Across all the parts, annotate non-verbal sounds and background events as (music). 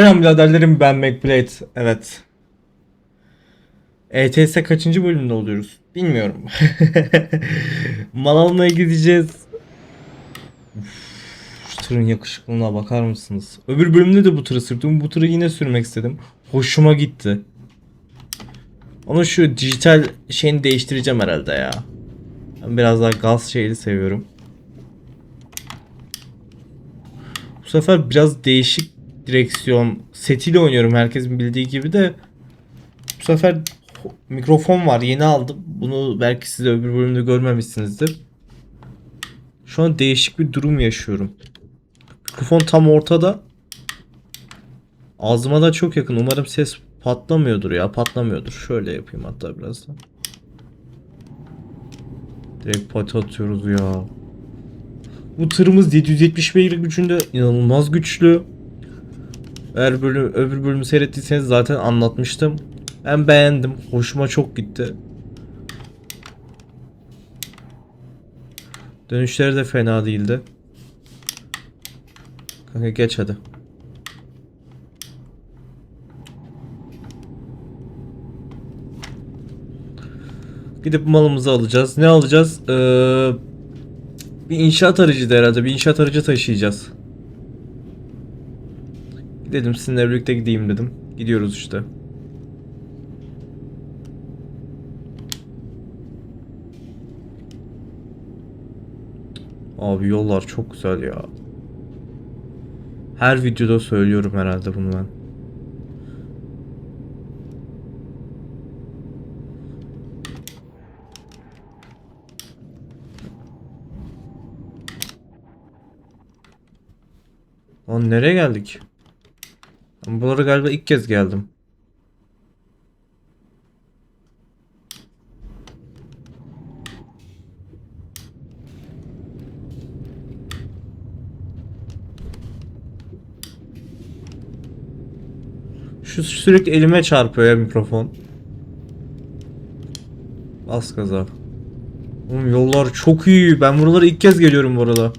Selam biraderlerim ben MacBlade. Evet. ETS kaçıncı bölümde oluyoruz? Bilmiyorum. (laughs) Mal almaya gideceğiz. Uf, şu tırın yakışıklılığına bakar mısınız? Öbür bölümde de bu tırı sürdüm. Bu tırı yine sürmek istedim. Hoşuma gitti. Ama şu dijital şeyini değiştireceğim herhalde ya. Ben biraz daha gaz şeyli seviyorum. Bu sefer biraz değişik direksiyon setiyle oynuyorum herkesin bildiği gibi de bu sefer mikrofon var yeni aldım. Bunu belki siz de öbür bölümde görmemişsinizdir. Şu an değişik bir durum yaşıyorum. Mikrofon tam ortada. Ağzıma da çok yakın. Umarım ses patlamıyordur ya. Patlamıyordur. Şöyle yapayım hatta biraz da. Direkt pati atıyoruz ya. Bu tırımız 770 beygir gücünde inanılmaz güçlü. Eğer bölüm, öbür bölümü seyrettiyseniz zaten anlatmıştım. Ben beğendim. Hoşuma çok gitti. Dönüşleri de fena değildi. Kanka geç hadi. Gidip malımızı alacağız. Ne alacağız? Ee, bir inşaat aracıydı herhalde. Bir inşaat aracı taşıyacağız. Dedim sizinle birlikte gideyim dedim. Gidiyoruz işte. Abi yollar çok güzel ya. Her videoda söylüyorum herhalde bunu ben. Lan nereye geldik? Ben buralara galiba ilk kez geldim. Şu sürekli elime çarpıyor ya mikrofon. Bas gaza. Oğlum yollar çok iyi. Ben buralara ilk kez geliyorum bu arada.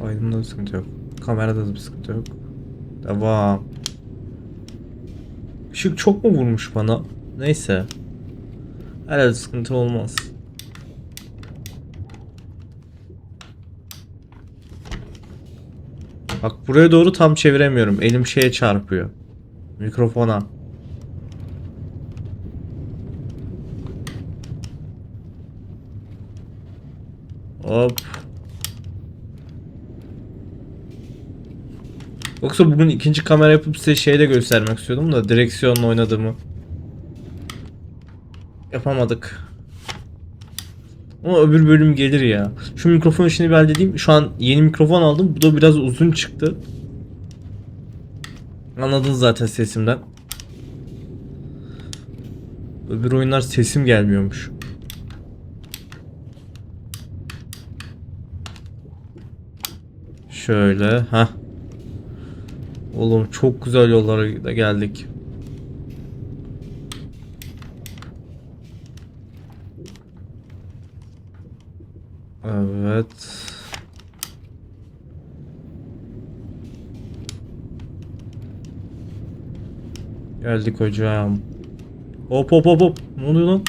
Kaydımda bir sıkıntı yok. Kamerada da bir sıkıntı yok. Devam. Işık çok mu vurmuş bana? Neyse. Herhalde sıkıntı olmaz. Bak buraya doğru tam çeviremiyorum. Elim şeye çarpıyor. Mikrofona. Hop. Yoksa bugün ikinci kamera yapıp size şey de göstermek istiyordum da direksiyonla oynadığımı. Yapamadık. Ama öbür bölüm gelir ya. Şu mikrofon işini bir halledeyim. Şu an yeni mikrofon aldım. Bu da biraz uzun çıktı. Anladınız zaten sesimden. Öbür oyunlar sesim gelmiyormuş. Şöyle. ha. Oğlum çok güzel yollara da geldik. Evet. Geldik hocam. Hop hop hop hop. Ne oluyor lan?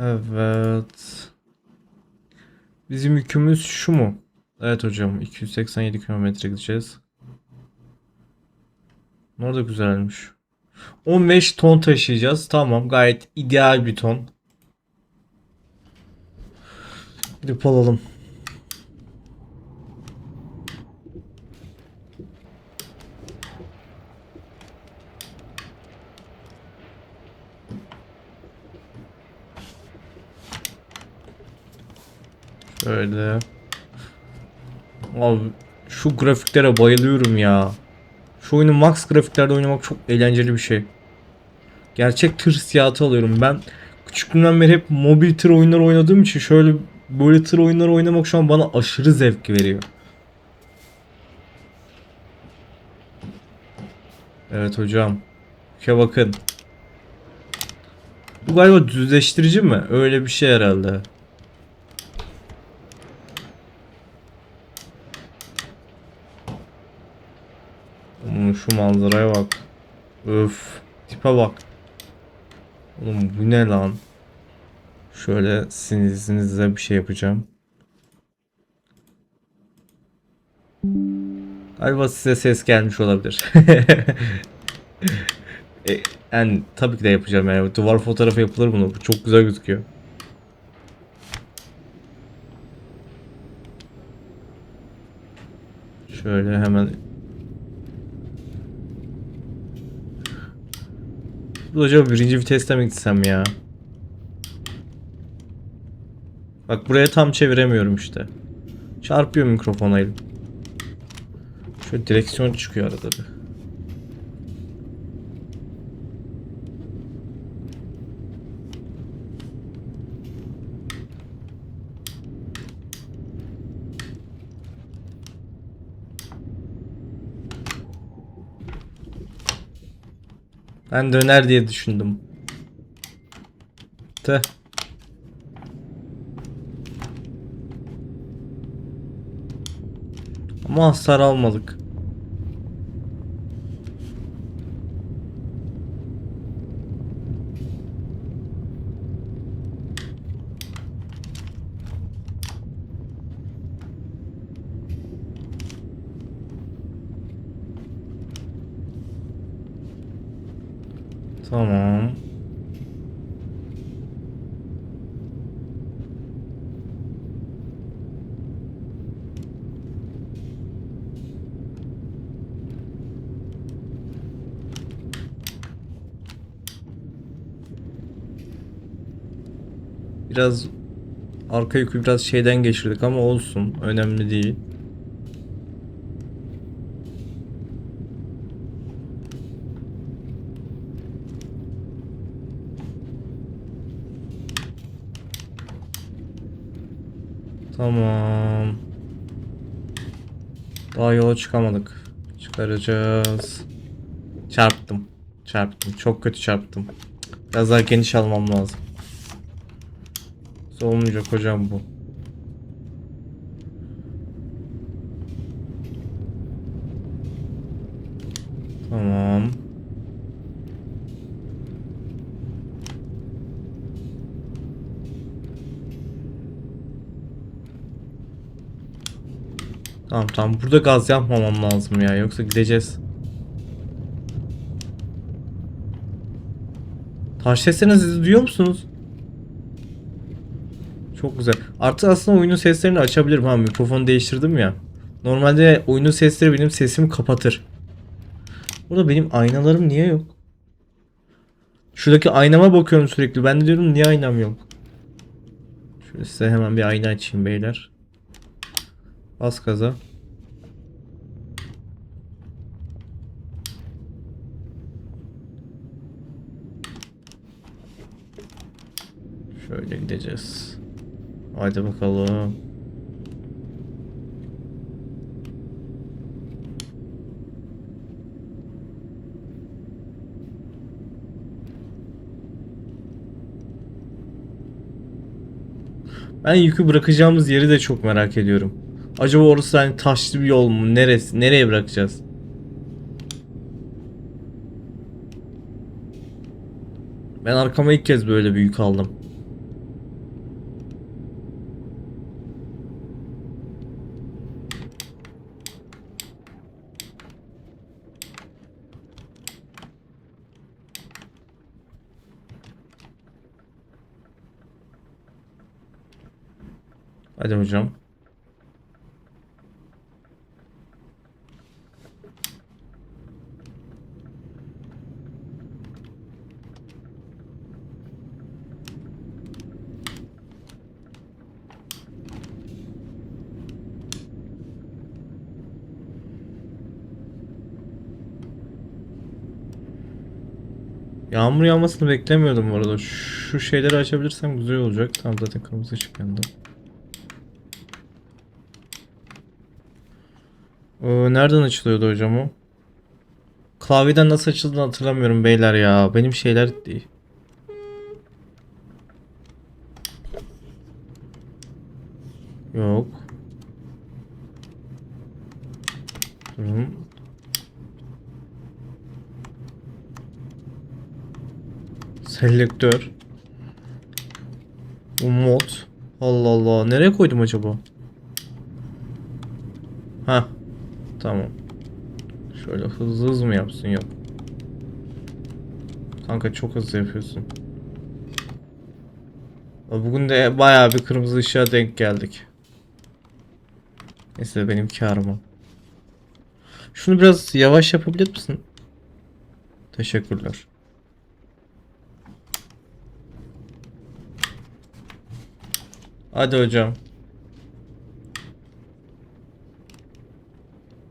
Evet. Bizim yükümüz şu mu? Evet hocam 287 kilometre gideceğiz. Orada güzelmiş. 15 ton taşıyacağız. Tamam gayet ideal bir ton. Gidip alalım. Şöyle. Abi şu grafiklere bayılıyorum ya. Şu oyunu max grafiklerde oynamak çok eğlenceli bir şey. Gerçek tır hissiyatı alıyorum. Ben küçük küçüklüğümden beri hep mobil tır oyunları oynadığım için şöyle böyle tır oyunları oynamak şu an bana aşırı zevk veriyor. Evet hocam. Şuna bakın. Bu galiba düzleştirici mi? Öyle bir şey herhalde. Oğlum şu manzaraya bak. Öf. Tipe bak. Oğlum bu ne lan? Şöyle sizin izninizle bir şey yapacağım. Galiba size ses gelmiş olabilir. (laughs) e, yani tabii ki de yapacağım yani. Duvar fotoğrafı yapılır bunu. Bu çok güzel gözüküyor. Şöyle hemen Hocam birinci viteste mi gitsem ya? Bak buraya tam çeviremiyorum işte. Çarpıyor mikrofona elim. Şöyle direksiyon çıkıyor arada bir. Ben döner diye düşündüm. Tüh. Ama hasar almadık. Tamam. Biraz arka yükü biraz şeyden geçirdik ama olsun. Önemli değil. Tamam. Daha yola çıkamadık. Çıkaracağız. Çarptım. Çarptım. Çok kötü çarptım. Biraz daha geniş almam lazım. Olmayacak hocam bu. Tamam. Tamam tamam burada gaz yapmamam lazım ya yoksa gideceğiz. Taş seslerini siz duyuyor musunuz? Çok güzel. Artık aslında oyunun seslerini açabilirim ha mikrofonu değiştirdim ya. Normalde oyunun sesleri benim sesimi kapatır. Burada benim aynalarım niye yok? Şuradaki aynama bakıyorum sürekli. Ben de diyorum niye aynam yok? Şöyle size hemen bir ayna açayım beyler. Bas gaza. Şöyle gideceğiz. Hadi bakalım. Ben yükü bırakacağımız yeri de çok merak ediyorum. Acaba orası hani taşlı bir yol mu? Neresi? Nereye bırakacağız? Ben arkama ilk kez böyle bir yük aldım. Hadi hocam. Yağmur yağmasını beklemiyordum bu arada. Şu şeyleri açabilirsem güzel olacak. Tam zaten kırmızı ışık yandı. Ee, nereden açılıyordu hocam o? Klavyeden nasıl açıldığını hatırlamıyorum beyler ya. Benim şeyler değil. Yok. Durun. Selektör. Bu mod. Allah Allah. Nereye koydum acaba? Ha. Tamam. Şöyle hızlı hızlı mı yapsın? Yok. Kanka çok hızlı yapıyorsun. Bugün de bayağı bir kırmızı ışığa denk geldik. Neyse benim karıma. Şunu biraz yavaş yapabilir misin? Teşekkürler. Hadi hocam.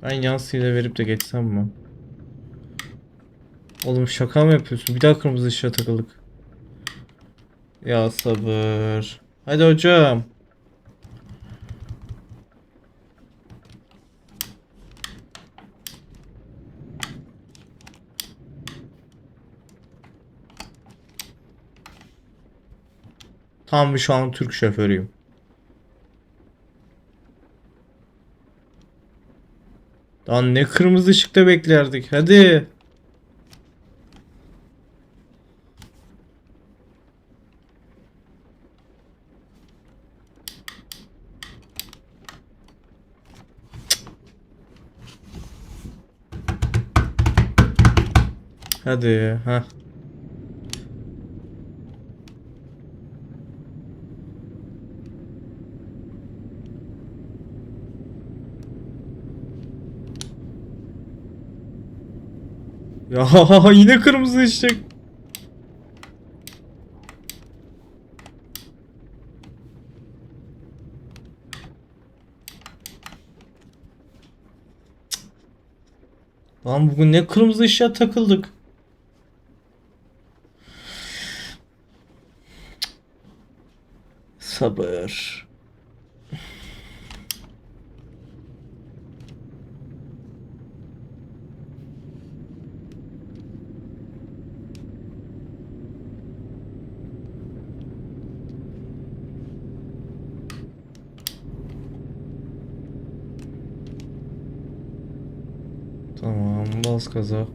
Ben yansıyla verip de geçsem mi? Oğlum şaka mı yapıyorsun? Bir daha kırmızı ışığa takıldık. Ya sabır. Hadi hocam. Tam şu an Türk şoförüyüm. Lan ne kırmızı ışıkta beklerdik. Hadi. Hadi. Ha. Ya (laughs) yine kırmızı ışık. Lan bugün ne kırmızı ışığa takıldık. Sabır. Tamam, bas gaza.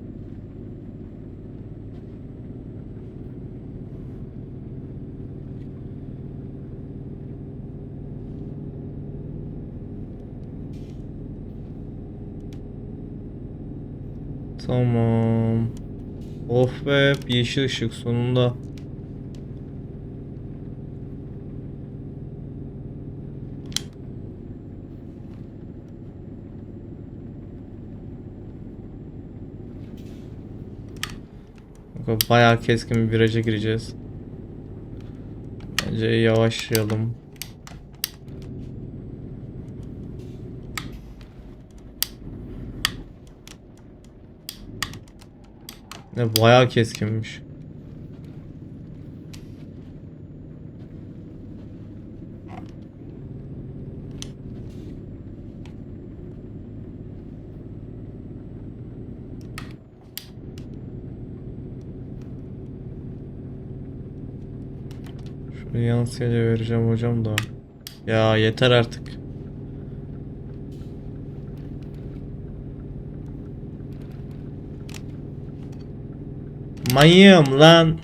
Tamam. Of be, yeşil ışık sonunda. Bayağı keskin bir viraja gireceğiz. Bence yavaşlayalım. Ne bayağı keskinmiş. Şunu yansıyla vereceğim hocam da. Ya yeter artık. Manyağım lan.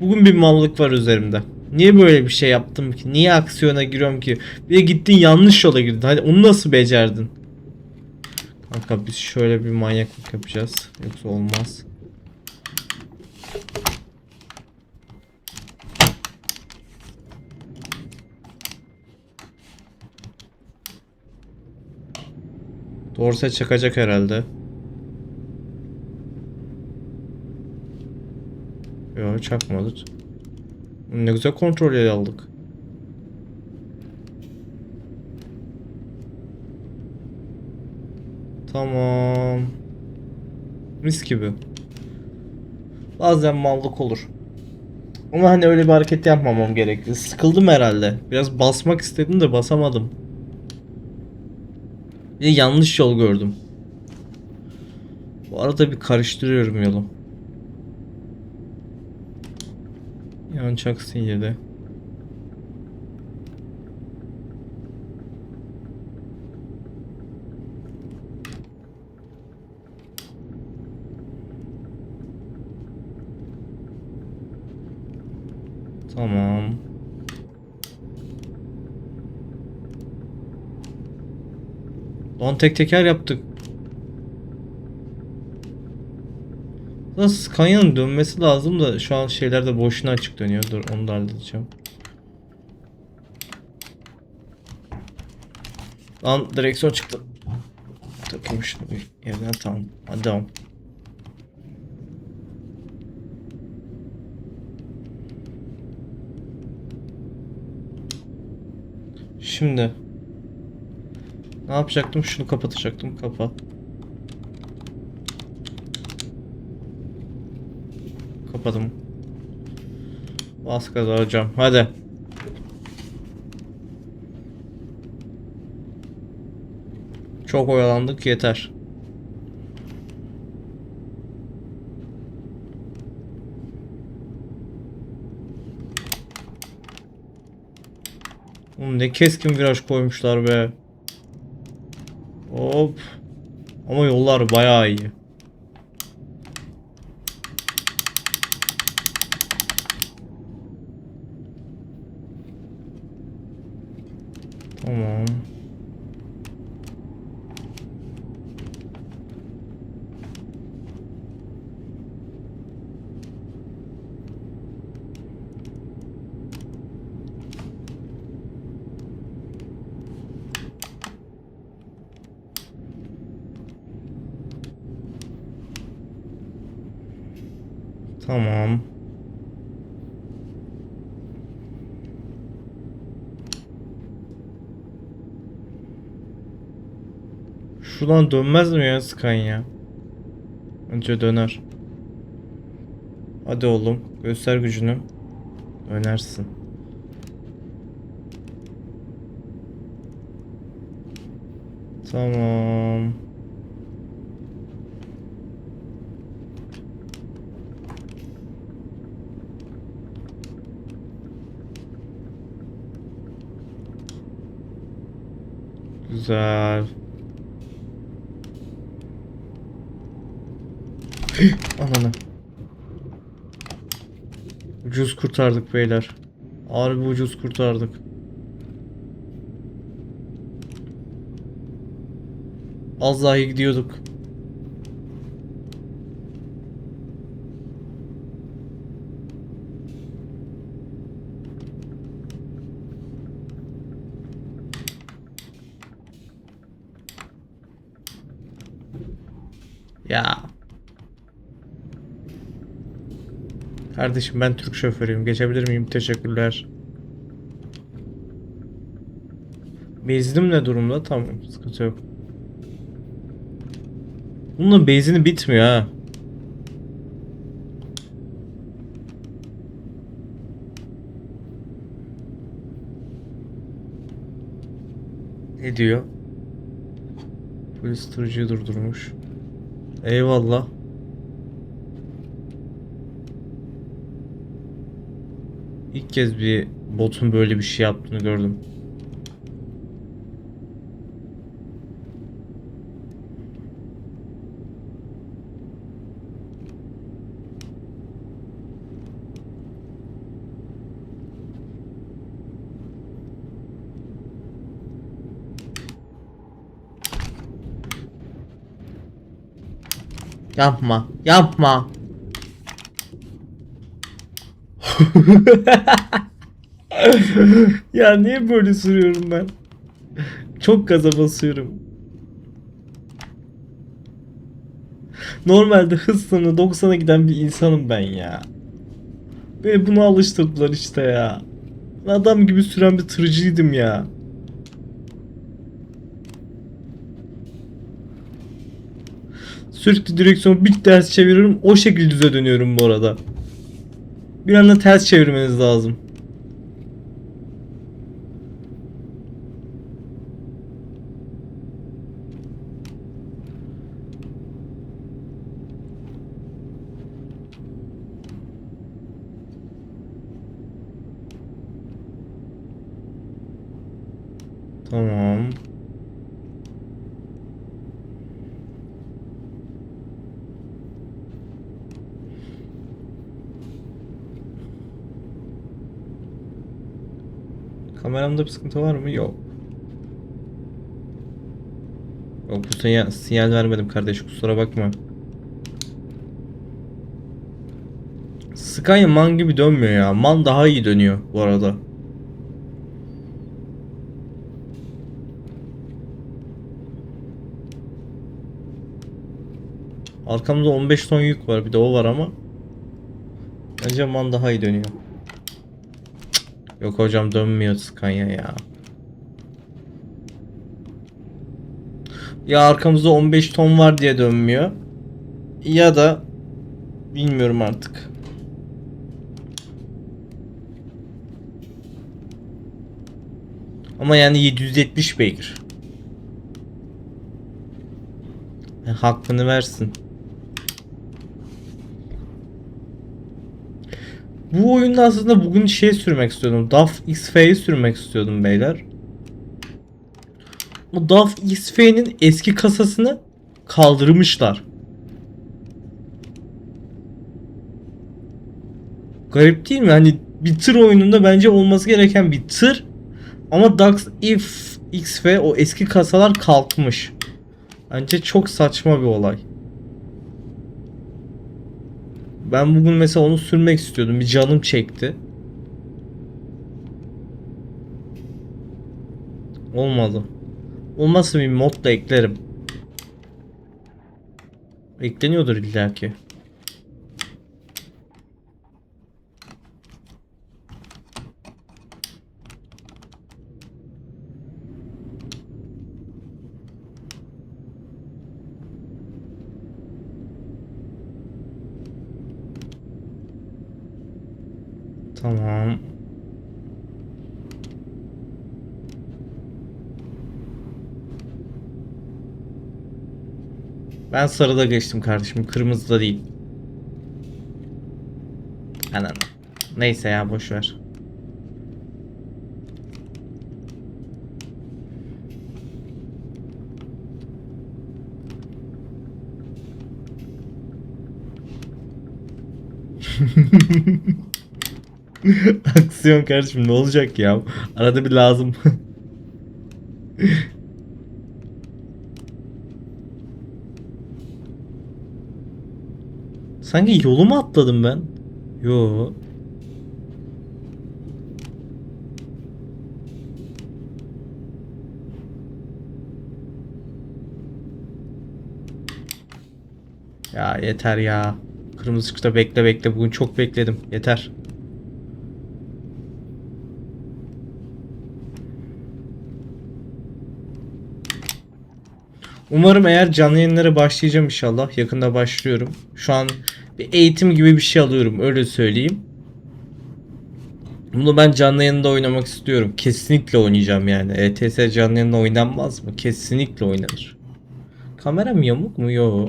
Bugün bir mallık var üzerimde. Niye böyle bir şey yaptım ki? Niye aksiyona giriyorum ki? Bir gittin yanlış yola girdin. Hadi onu nasıl becerdin? Kanka biz şöyle bir manyaklık yapacağız. Yoksa olmaz. Dorse çakacak herhalde. Yok çakmadı. Ne güzel kontrol ele aldık. Tamam. Mis gibi. Bazen mallık olur. Ama hani öyle bir hareket yapmamam gerekti. Sıkıldım herhalde. Biraz basmak istedim de basamadım. Bir yanlış yol gördüm. Bu arada bir karıştırıyorum yolu. Yan çaksın yedi. Tamam. Tek teker yaptık. Lan Scania'nın dönmesi lazım da şu an şeyler de boşuna açık dönüyor. Dur onu da halledeceğim. Lan direksiyon çıktı. Takayım şunu tamam. Hadi devam. Şimdi ne yapacaktım? Şunu kapatacaktım. Kapat. Kapadım. Bas gaza. Hadi. Çok oyalandık yeter. Ne keskin viraj koymuşlar be. Hop. Ama yollar bayağı iyi. Tamam. Tamam. Şuradan dönmez mi ya Scania? Önce döner. Hadi oğlum göster gücünü. Dönersin. Tamam. Güzel. (gasps) Ananı. Ucuz kurtardık beyler. Harbi ucuz kurtardık. Az daha iyi gidiyorduk. Ya. Kardeşim ben Türk şoförüyüm. Geçebilir miyim? Teşekkürler. Benzinim ne durumda? Tamam. Sıkıntı yok. Bunun benzini bitmiyor ha. Ne diyor? Polis tırcıyı durdurmuş. Eyvallah. İlk kez bir botun böyle bir şey yaptığını gördüm. Yapma, yapma. (laughs) (laughs) ya niye böyle sürüyorum ben? Çok gaza basıyorum. Normalde hız sınırı 90'a giden bir insanım ben ya. Beni buna alıştırdılar işte ya. Adam gibi süren bir tırcıydım ya. Sürekli direksiyonu bir ters çeviriyorum. O şekilde düze dönüyorum bu arada. Bir anda ters çevirmeniz lazım. Tamam. Kameramda bir sıkıntı var mı? Yok. Yok bu sinyal, sinyal vermedim kardeş kusura bakma. Scania man gibi dönmüyor ya. Man daha iyi dönüyor bu arada. Arkamda 15 ton yük var bir de o var ama. Bence man daha iyi dönüyor. Yok hocam dönmüyor Scania ya. Ya arkamızda 15 ton var diye dönmüyor. Ya da bilmiyorum artık. Ama yani 770 beygir. E, Hakkını versin. Bu oyunda aslında bugün şey sürmek istiyordum. DAF XF'yi sürmek istiyordum beyler. O DAF XF'nin eski kasasını kaldırmışlar. Garip değil mi? Hani bir tır oyununda bence olması gereken bir tır. Ama DAX If XF o eski kasalar kalkmış. Bence çok saçma bir olay. Ben bugün mesela onu sürmek istiyordum. Bir canım çekti. Olmadı. Olmazsa bir mod da eklerim. Ekleniyordur illaki. Tamam. Ben sarıda geçtim kardeşim. Kırmızıda değil. Ananı. Neyse ya boş ver. (laughs) Aksiyon kardeşim ne olacak ya? Arada bir lazım. (laughs) Sanki yolu mu atladım ben? Yo. Ya yeter ya. Kırmızı ışıkta bekle bekle. Bugün çok bekledim. Yeter. Umarım eğer canlı yayınlara başlayacağım inşallah. Yakında başlıyorum. Şu an bir eğitim gibi bir şey alıyorum öyle söyleyeyim. Bunu ben canlı yayında oynamak istiyorum. Kesinlikle oynayacağım yani. ETS canlı yayında oynanmaz mı? Kesinlikle oynanır. Kameram yamuk mu? Yo.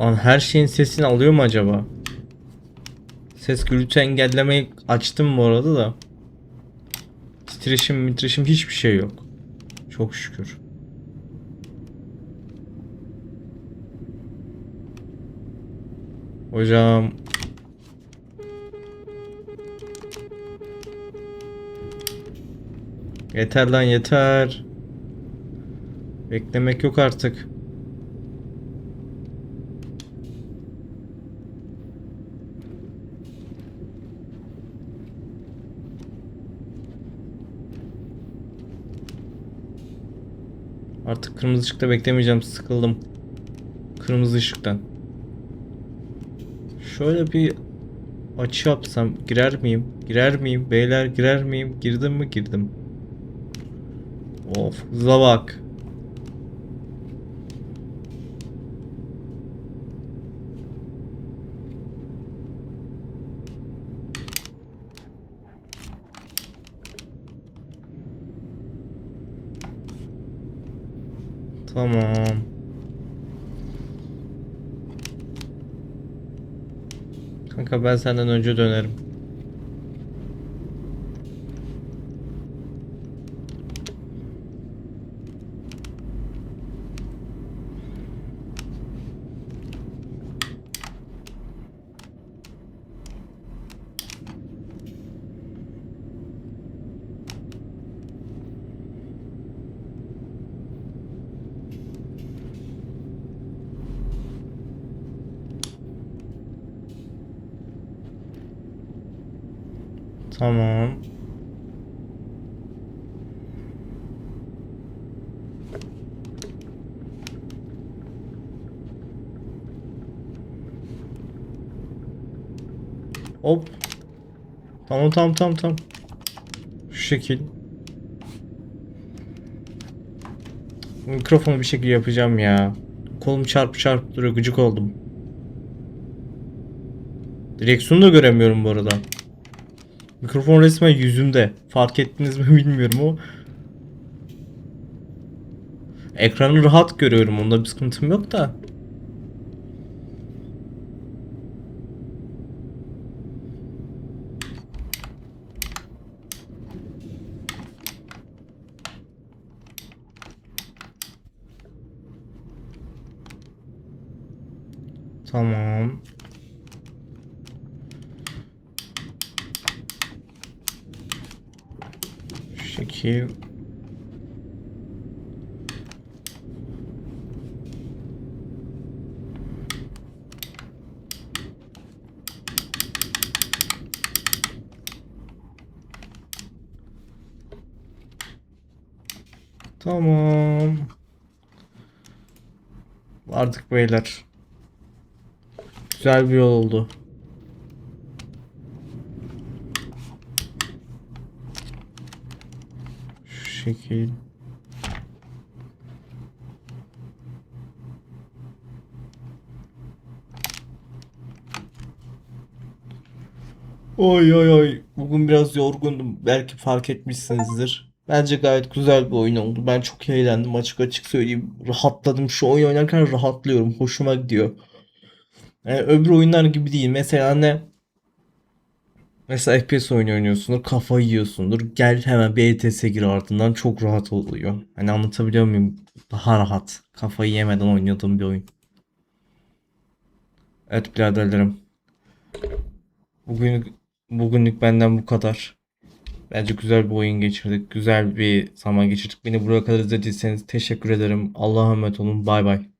Lan her şeyin sesini alıyor mu acaba? Ses gürültü engellemeyi açtım bu arada da. Titreşim mitreşim hiçbir şey yok. Çok şükür. Hocam. Yeter lan yeter. Beklemek yok artık. Artık kırmızı ışıkta beklemeyeceğim. Sıkıldım. Kırmızı ışıktan. Şöyle bir açı yapsam girer miyim? Girer miyim? Beyler girer miyim? Girdim mi? Girdim. Of hıza bak. Tamam. Kanka ben senden önce dönerim. Tamam. Hop. Tamam tamam tamam tamam. Şu şekil. Mikrofonu bir şekilde yapacağım ya. Kolum çarp çarp duruyor gıcık oldum. Direksiyonu da göremiyorum bu arada. Mikrofon resmen yüzümde. Fark ettiniz mi (laughs) bilmiyorum ama. Ekranı rahat görüyorum. Onda bir sıkıntım yok da. Tamam. Şu şekil. Tamam. Artık beyler. Güzel bir yol oldu. Şu şekil. Oy oy oy. Bugün biraz yorgundum. Belki fark etmişsinizdir. Bence gayet güzel bir oyun oldu. Ben çok eğlendim açık açık söyleyeyim. Rahatladım. Şu oyun oynarken rahatlıyorum. Hoşuma gidiyor. Yani öbür oyunlar gibi değil. Mesela ne? Mesela FPS oyunu oynuyorsundur, kafayı yiyorsundur. Gel hemen bir ETS gir ardından çok rahat oluyor. Hani anlatabiliyor muyum? Daha rahat. Kafayı yemeden oynadığım bir oyun. Evet biraderlerim. Bugün bugünlük benden bu kadar. Bence güzel bir oyun geçirdik. Güzel bir zaman geçirdik. Beni buraya kadar izlediyseniz teşekkür ederim. Allah'a emanet olun. Bay bay.